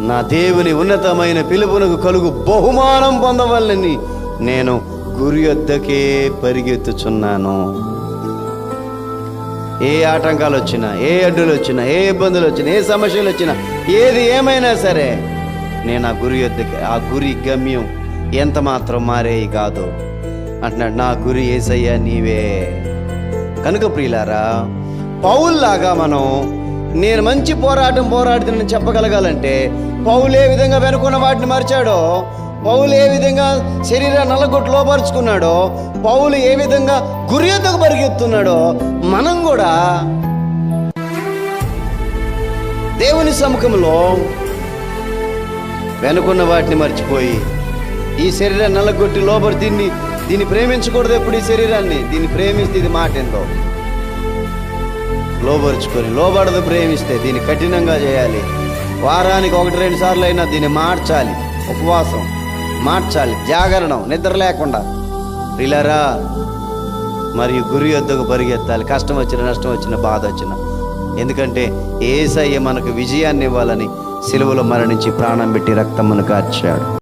నా దేవుని ఉన్నతమైన పిలుపునకు కలుగు బహుమానం పొందవల్లని నేను గురి వద్దకే పరిగెత్తుచున్నాను. ఏ ఆటంకాలు వచ్చినా ఏ అడ్డులు వచ్చినా ఏ ఇబ్బందులు వచ్చినా ఏ సమస్యలు వచ్చినా ఏది ఏమైనా సరే నేను ఆ గురి వద్దకి ఆ గురి గమ్యం ఎంత మాత్రం మారేయి కాదు. అంటున్నాడు నా గురి ఏసయ్యా నీవే. కనుక ప్రియులారా పౌల్లాగా మనం నేను మంచి పోరాటం పోరాడుతున్నాను చెప్పగలగాలంటే పౌలు ఏ విధంగా వెనుకున్న వాటిని మరిచాడో పౌలు ఏ విధంగా శరీర నలగొట్టు లోపరుచుకున్నాడో పౌలు ఏ విధంగా గురి పరిగెత్తున్నాడో మనం కూడా దేవుని సముఖంలో వెనుకున్న వాటిని మర్చిపోయి ఈ శరీరాన్ని నల్లగొట్టి లోపలి దీన్ని దీన్ని ప్రేమించకూడదు ఎప్పుడు ఈ శరీరాన్ని. దీన్ని ప్రేమిస్తే ఇది మాట ఏందో? లోబరుచుకొని లోబడదు ప్రేమిస్తే దీన్ని కఠినంగా చేయాలి. వారానికి ఒకటి రెండు సార్లు అయినా దీన్ని మార్చాలి. ఉపవాసం మార్చాలి. జాగరణం నిద్ర లేకుండా. రిలరా మరియు గురి యొద్దకు పరిగెత్తాలి. కష్టం వచ్చిన నష్టం వచ్చిన బాధ వచ్చిన. ఎందుకంటే ఏసయ్య మనకు విజయాన్ని ఇవ్వాలని సిలువలో మరణించి ప్రాణం పెట్టి రక్తమును కార్చాడు.